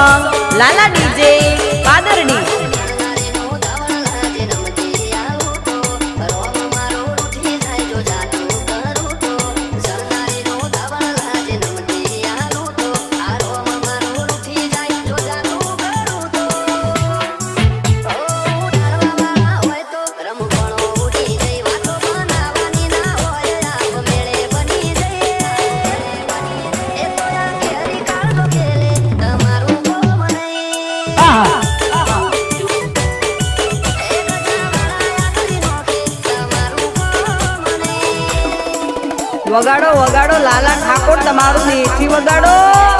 Song લાલા DJ પાદરણી વગાડો વગાડો લાલા ઠાકોર તમારું દેઠી વગાડો.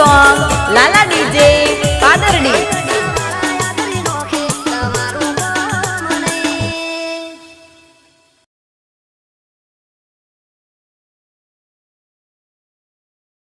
સોંગ લાલા ડીજે